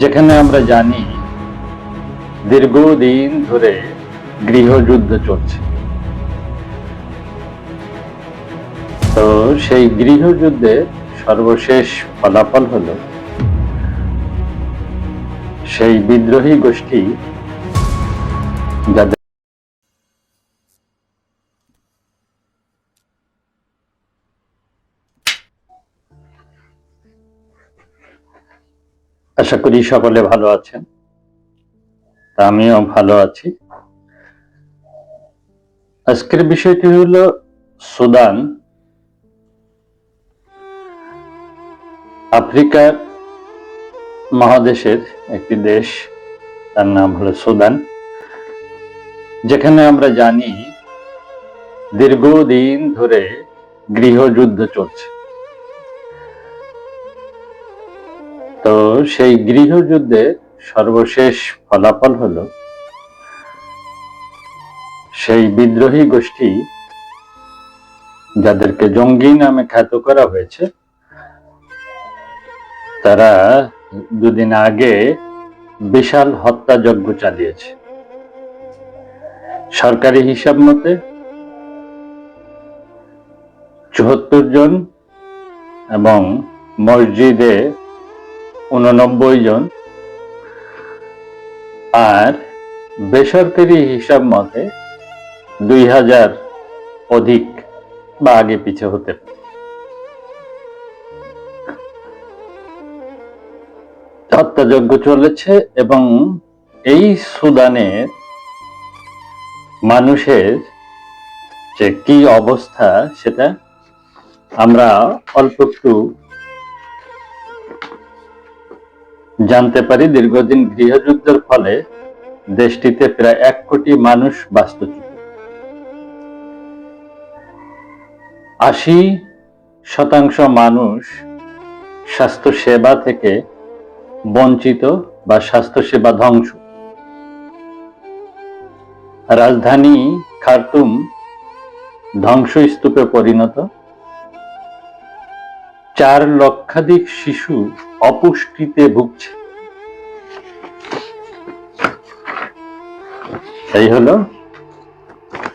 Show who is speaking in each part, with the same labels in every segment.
Speaker 1: যেখানে আমরা জানি দীর্ঘদিন ধরে গৃহযুদ্ধ চলছে। তো সেই গৃহযুদ্ধে সর্বশেষ ফলাফল হল, সেই বিদ্রোহী গোষ্ঠী যাদের আশা করি সকলে ভালো আছেন। আমিও ভালো আছি। আজকের বিষয়টি হলো সুদান, আফ্রিকার মহাদেশের একটি দেশ, তার নাম হলো সুদান। যেখানে আমরা জানি দীর্ঘদিন ধরে গৃহযুদ্ধ চলছে। সেই গৃহযুদ্ধে সর্বশেষ ফলাফল হলো, সেই বিদ্রোহী গোষ্ঠী যাদেরকে জঙ্গি নামে খ্যাত করা হয়েছে, তারা দুদিন আগে বিশাল হত্যাযজ্ঞ চালিয়েছে। সরকারি হিসাব মতে চুয়াত্তর জন এবং মসজিদে উননব্বই জন। আর বেসরকারি হিসাব মতে দুই হাজার অধিক বা আগে পিছে হতে হত্যাযজ্ঞ চলেছে এবং এই সুদানের মানুষের যে কি অবস্থা সেটা আমরা অল্প একটু জানতে পারি দীর্ঘদিন গৃহযুদ্ধের ফলে দেশটিতে প্রায় এক কোটি মানুষ বাস্তুচ্যুত। আশি শতাংশ মানুষ স্বাস্থ্য সেবা থেকে বঞ্চিত বা স্বাস্থ্য সেবা ধ্বংস। রাজধানী খার্তুম ধ্বংসস্তূপে পরিণত। চার লক্ষাধিক শিশু অপুষ্টিতে ভুগছে। এই হলো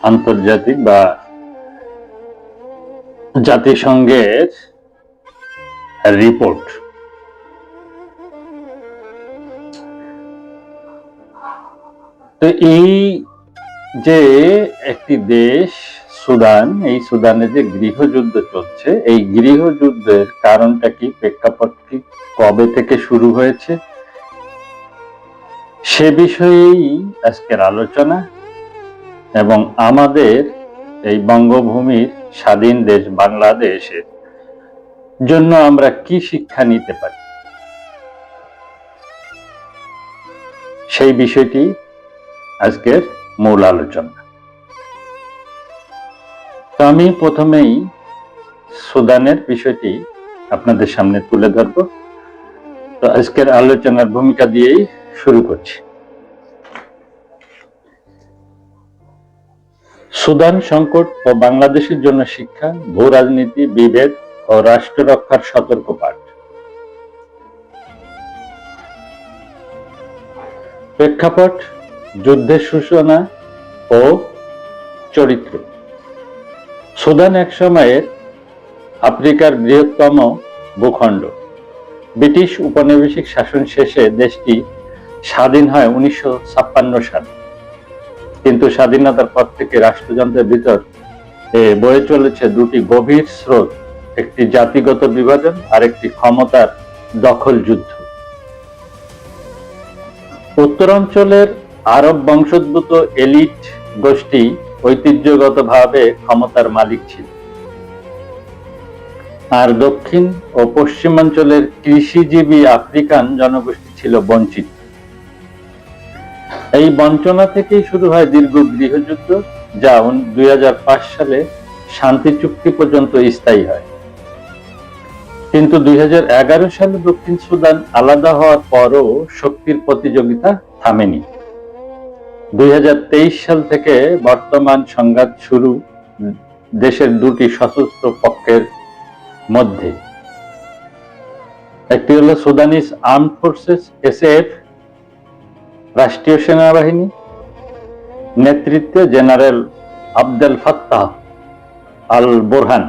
Speaker 1: আন্তর্জাতিক বা জাতিসংঘের রিপোর্ট। তো এই যে একটি দেশ সুদান, এই সুদানে যে গৃহযুদ্ধ চলছে, এই গৃহযুদ্ধের কারণটা কি প্রেক্ষাপট কি কবে থেকে শুরু হয়েছে? সে বিষয়েই আজকের আলোচনা এবং আমাদের এই বঙ্গভূমির স্বাধীন দেশ বাংলাদেশের জন্য আমরা কি শিক্ষা নিতে পারি? সেই বিষয়টি আজকের মূল আলোচনা। তো আমি প্রথমেই সুদানের বিষয়টি আপনাদের সামনে তুলে ধরব। তো আজকের আলোচনার ভূমিকা দিয়েই শুরু করছি। সুদান সংকট ও বাংলাদেশের জন্য শিক্ষা, ভূ রাজনীতি, বিভেদ ও রাষ্ট্র রক্ষার সতর্ক পাঠ। প্রেক্ষাপট, যুদ্ধের সূচনা ও চরিত্র। সুদান এক সময়ের আফ্রিকার বৃহত্তম ভূখণ্ড। ব্রিটিশ উপনিবেশিক শাসন শেষে দেশটি স্বাধীন হয় উনিশশো সালে। কিন্তু স্বাধীনতার পর থেকে রাষ্ট্রযন্ত্রের ভিতর বয়ে চলেছে দুটি গভীর স্রোত, একটি জাতিগত বিভাজন আর একটি ক্ষমতার দখল যুদ্ধ। উত্তরাঞ্চলের আরব বংশোদ্ভূত এলিট গোষ্ঠী ঐতিহ্যগতভাবে ক্ষমতার মালিক ছিল। আর দক্ষিণ ও পশ্চিমাঞ্চলের কৃষিজীবী আফ্রিকান জনগোষ্ঠী ছিল বঞ্চিত। এই বঞ্চনা থেকেই শুরু হয় দীর্ঘ গৃহযুদ্ধ, যা দুই হাজার পাঁচ সালে শান্তি চুক্তি পর্যন্ত স্থায়ী হয়। কিন্তু দুই হাজার এগারো সালে দক্ষিণ সুদান আলাদা হওয়ার পরও শক্তির প্রতিযোগিতা থামেনি। দুই হাজার তেইশ সাল থেকে বর্তমান সংঘাত শুরু দেশের দুটি সশস্ত্র পক্ষের মধ্যে। একটি হলো সুদানিস আর্ম ফোর্সেস এসএফ রাষ্ট্রীয় সেনাবাহিনী নেতৃত্বে general Abdel Fattah al Burhan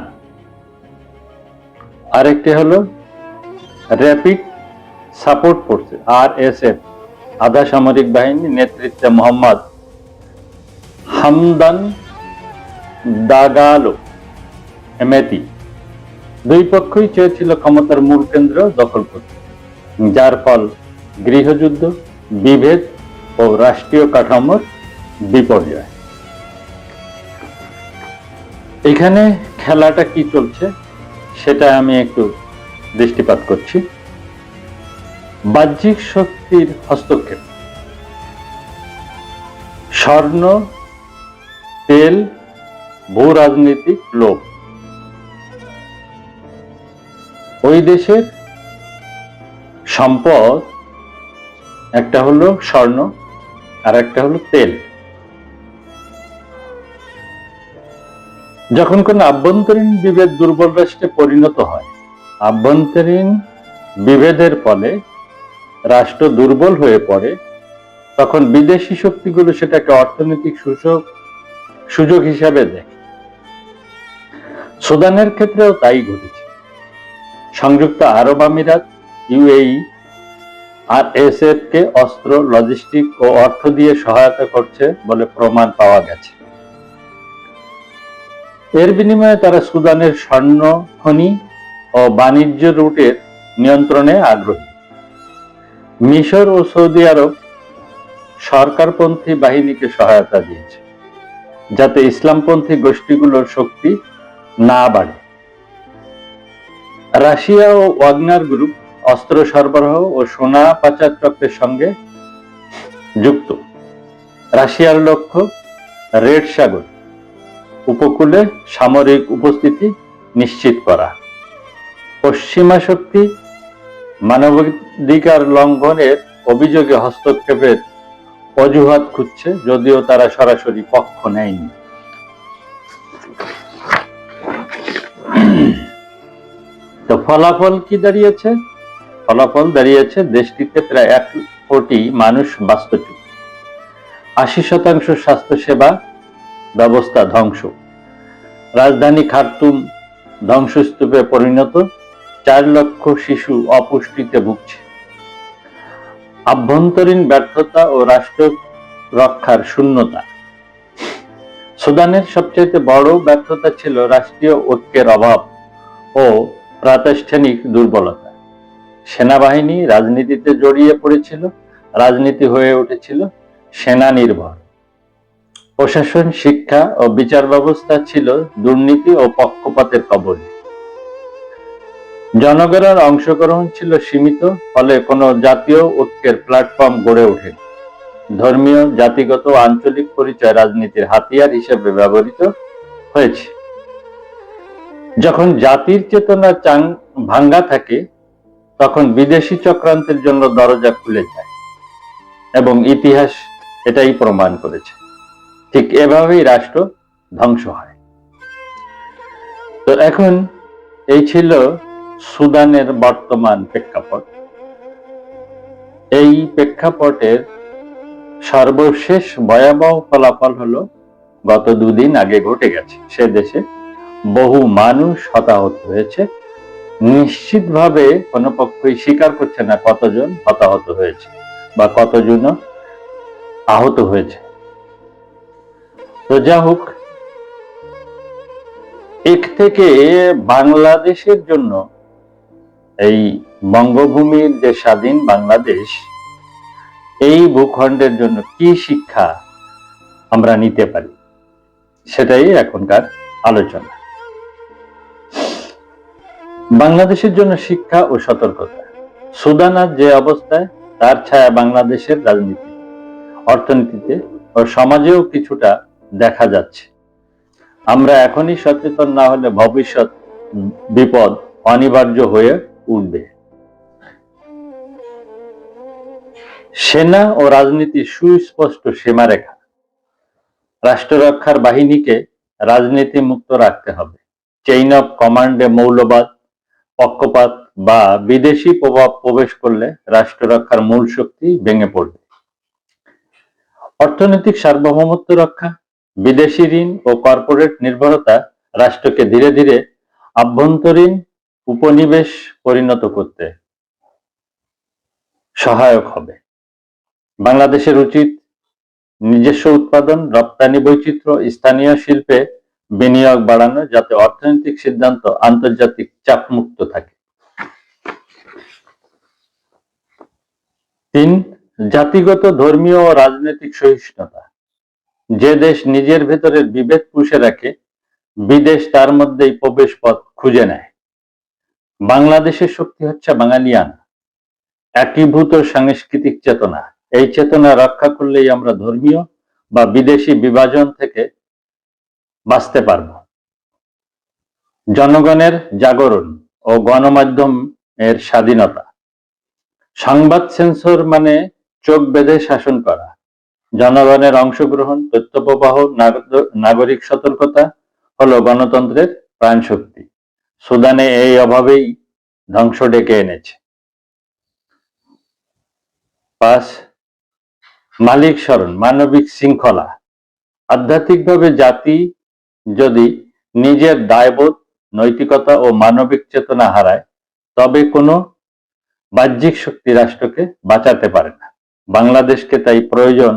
Speaker 1: আরেকটি হলো rapid support forces R S F আধা সামরিক বাহিনী নেতৃত্বে মোহাম্মদ হামদান দাগালো এমেতি দুই পক্ষই চেয়েছিল ক্ষমতার মূল কেন্দ্র দখল করতে, যার ফল গৃহযুদ্ধ, বিভেদ ও রাষ্ট্রীয় কাঠামোর বিপর্যয়। এখানে খেলাটা কি চলছে সেটা আমি একটু দৃষ্টিপাত করছি। বাহ্যিক শক্তির হস্তক্ষেপ। স্বর্ণ, তেল, ভূ রাজনৈতিক লোভ। ওই দেশের সম্পদ, একটা হলো স্বর্ণ, আর একটা হলো তেল। যখন কোন আভ্যন্তরীণ বিভেদ দুর্বল রাষ্ট্রে পরিণত হয়, আভ্যন্তরীণ বিভেদের ফলে রাষ্ট্র দুর্বল হয়ে পড়ে, তখন বিদেশি শক্তিগুলো সেটাকে অর্থনৈতিক সুযোগ সুযোগ হিসাবে দেখে। সুদানের ক্ষেত্রেও তাই ঘটেছে। সংযুক্ত আরব আমিরাত, ইউএই আর এসএফ কে অস্ত্র, লজিস্টিক ও অর্থ দিয়ে সহায়তা করছে বলে প্রমাণ পাওয়া গেছে। এর বিনিময়ে তারা সুদানের স্বর্ণ, খনি ও বাণিজ্য রুটের নিয়ন্ত্রণে আগ্রহী। মিশর ও সৌদি আরব সরকারপন্থী বাহিনীকে সহায়তা দিয়েছে, যাতে ইসলামপন্থী গোষ্ঠীগুলোর শক্তি না বাড়ে। রাশিয়া ও ওয়াগনার গ্রুপ অস্ত্র সরবরাহ ও সোনা পাচার চক্রের সঙ্গে যুক্ত। রাশিয়ার লক্ষ্য রেড সাগর উপকূলে সামরিক উপস্থিতি নিশ্চিত করা। পশ্চিমা শক্তি মানবাধিকার লঙ্ঘনের অভিযোগে হস্তক্ষেপের অজুহাত খুঁজছে, যদিও তারা সরাসরি পক্ষ নেয়নি। তো ফলাফল কি দাঁড়িয়েছে? ফলাফল দাঁড়িয়েছে, দেশটিতে প্রায় এক কোটি মানুষ বাস্তুচ্যুত। আশি শতাংশ স্বাস্থ্যসেবা ব্যবস্থা ধ্বংস। রাজধানী খার্তুম ধ্বংসস্তূপে পরিণত। চার লক্ষ শিশু অপুষ্টিতে ভুগছে। আভ্যন্তরীণ ব্যর্থতা ও রাষ্ট্র রক্ষার শূন্যতা। সুদানের সবচেয়ে বড় ব্যর্থতা ছিল রাষ্ট্রীয় ঐক্যের অভাব ও প্রাতিষ্ঠানিক দুর্বলতা। সেনাবাহিনী রাজনীতিতে জড়িয়ে পড়েছিল, রাজনীতি হয়ে উঠেছিল, সেনা নির্ভর। প্রশাসন, শিক্ষা ও বিচার ব্যবস্থা ছিল দুর্নীতি ও পক্ষপাতের কবলে। জনগণের অংশগ্রহণ ছিল সীমিত, ফলে কোনো জাতীয় ঐক্যের প্ল্যাটফর্ম গড়ে ওঠেনি ধর্মীয়, জাতিগত আঞ্চলিক পরিচয় রাজনীতির হাতিয়ার হিসেবে ব্যবহৃত হয়েছে। যখন জাতির চেতনা চাং ভাঙ্গা থাকে, তখন বিদেশি চক্রান্তের জন্য দরজা খুলে যায় এবং ইতিহাস এটাই প্রমাণ করেছে। ঠিক এভাবেই রাষ্ট্র ধ্বংস হয়। তো এখন এই ছিল সুদানের বর্তমান প্রেক্ষাপট। এই প্রেক্ষাপটের সর্বশেষ ভয়াবহ ফলাফল হলো, গত দুদিন আগে ঘটে গেছে, সে দেশে বহু মানুষ হতাহত হয়েছে। নিশ্চিতভাবে কোনো পক্ষই স্বীকার করছে না কতজন হতাহত হয়েছে বা কতজন আহত হয়েছে। তো যা হোক এক থেকে বাংলাদেশের জন্য এই বঙ্গভূমির যে স্বাধীন বাংলাদেশ, এই ভূখণ্ডের জন্য কি শিক্ষা আমরা নিতে পারি? সেটাই এখনকার আলোচনা। বাংলাদেশের জন্য শিক্ষা ও সতর্কতা। সুদান আজ যে অবস্থায়, তার ছায়া বাংলাদেশের রাজনীতি, অর্থনীতিতে ও সমাজেও কিছুটা দেখা যাচ্ছে। আমরা এখনই সচেতন না হলে ভবিষ্যৎ বিপদ অনিবার্য হয়ে উঠবে সেনা ও রাজনীতির সুস্পষ্ট সীমারেখা। রাষ্ট্র রক্ষার বাহিনীকে রাজনীতি মুক্ত রাখতে হবে। চেইন অফ কমান্ডে মৌলবাদ, পক্ষপাত বা বিদেশি প্রভাব প্রবেশ করলে রাষ্ট্র রক্ষার মূল শক্তি ভেঙে পড়বে। অর্থনৈতিক সার্বভৌমত্ব রক্ষা, বিদেশি ঋণ ও কর্পোরেট নির্ভরতা রাষ্ট্রকে ধীরে ধীরে আভ্যন্তরীণ উপনিবেশ পরিণত করতে সহায়ক হবে। বাংলাদেশের উচিত নিজস্ব উৎপাদন, রপ্তানি বৈচিত্র্য, স্থানীয় শিল্পে বিনিয়োগ বাড়ানো যাতে অর্থনৈতিক সিদ্ধান্ত আন্তর্জাতিক চাপমুক্ত থাকে। তিন, জাতিগত ধর্মীয় ও রাজনৈতিক সহিষ্ণুতা। যে দেশ নিজের ভেতরে বিভেদ পুষে রাখে, বিদেশ তার মধ্যেই প্রবেশ পথ খুঁজে নেয়। বাংলাদেশের শক্তি হচ্ছে বাঙালিয়ানা। একীভূত সাংস্কৃতিক চেতনা। এই চেতনা রক্ষা করলেই আমরা ধর্মীয় বা বিদেশি বিভাজন থেকে বাঁচতে পারব। জনগণের জাগরণ ও গণমাধ্যম এর স্বাধীনতা। সংবাদ সেন্সর মানে চোখ বেঁধে শাসন করা। জনগণের অংশগ্রহণ তথ্য প্রবাহ নাগরিক সতর্কতা হলো গণতন্ত্রের প্রাণশক্তি। সুদানে এই অভাবেই ধ্বংস ডেকে এনেছে। পাঁচ, মালিক স্মরণ, মানবিক শৃঙ্খলা। আধ্যাত্মিকভাবে জাতি যদি নিজের দায়বোধ, নৈতিকতা ও মানবিক চেতনা হারায়, তবে কোনো বাহ্যিক শক্তি রাষ্ট্রকে বাঁচাতে পারে না। বাংলাদেশকে তাই প্রয়োজন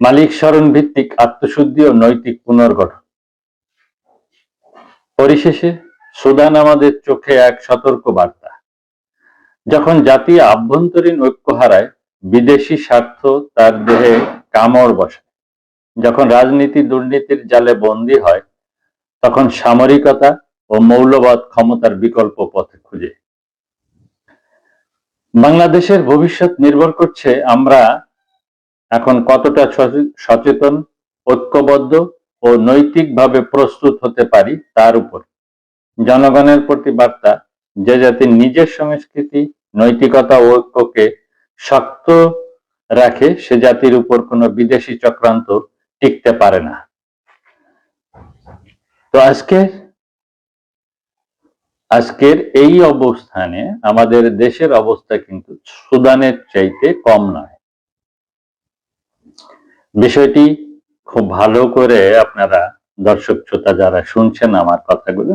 Speaker 1: মালিক স্মরণ ভিত্তিক আত্মশুদ্ধি ও নৈতিক পুনর্গঠন। পরিশেষে সুদান আমাদের চোখে এক সতর্ক বার্তা যখন জাতি আভ্যন্তরীণ ঐক্য হারায়, বিদেশি স্বার্থ তার দেহে কামড় বসে যখন রাজনীতি দুর্নীতির জালে বন্দী হয়, তখন সামরিকতা ও মৌলবাদ ক্ষমতার বিকল্প পথে খুঁজে। বাংলাদেশের ভবিষ্যৎ নির্ভর করছে আমরা এখন কতটা সচে- সচেতন, ঐক্যবদ্ধ ও নৈতিকভাবে প্রস্তুত হতে পারি তার উপর। জনগণের প্রতি বার্তা, যে জাতি নিজের সংস্কৃতি, নৈতিকতা ও ঐক্যকে শক্ত রাখে, সে জাতির উপর কোনো বিদেশি চক্রান্ত টিকতে পারে না। তো আজকে আজকের এই অবস্থানে আমাদের দেশের অবস্থা কিন্তু সুদানের চাইতে কম নয়। বিষয়টি খুব ভালো করে আপনারা দর্শক, শ্রোতা যারা শুনছেন আমার কথাগুলো,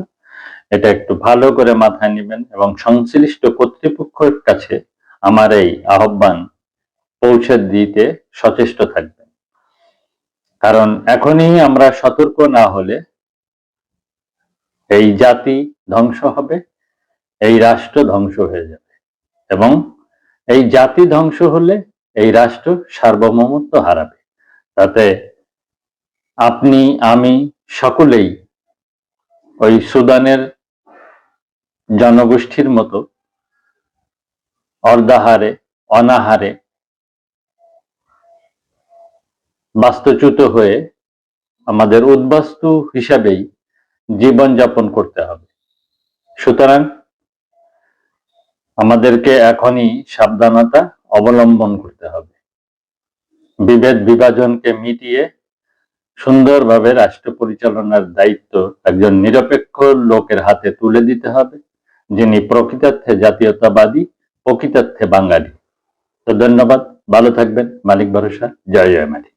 Speaker 1: এটা একটু ভালো করে মাথায় নেবেন এবং সংশ্লিষ্ট কর্তৃপক্ষের কাছে আমার এই আহ্বান পৌঁছে দিতে সচেষ্ট থাকবেন। কারণ এখনই আমরা সতর্ক না হলে এই জাতি ধ্বংস হবে, এই রাষ্ট্র ধ্বংস হয়ে যাবে এবং এই জাতি ধ্বংস হলে এই রাষ্ট্র সার্বভৌমত্ব হারাবে। তাতে আপনি, আমি সকলেই ওই সুদানের জনগোষ্ঠীর মতো অর্ধাহারে, অনাহারে বাস্তুচ্যুত হয়ে আমাদের উদ্বাস্তু হিসাবেই জীবনযাপন করতে হবে। সুতরাং আমাদেরকে এখনই সাবধানতা অবলম্বন করতে হবে। বিভেদ বিভাজনকে মিটিয়ে সুন্দরভাবে রাষ্ট্র পরিচালনার দায়িত্ব একজন নিরপেক্ষ লোকের হাতে তুলে দিতে হবে, যিনি প্রকৃতার্থে জাতীয়তাবাদী, প্রকৃতার্থে বাঙালি। তো ধন্যবাদ, ভালো থাকবেন। মালিক ভরসা, জয় জয় মালিক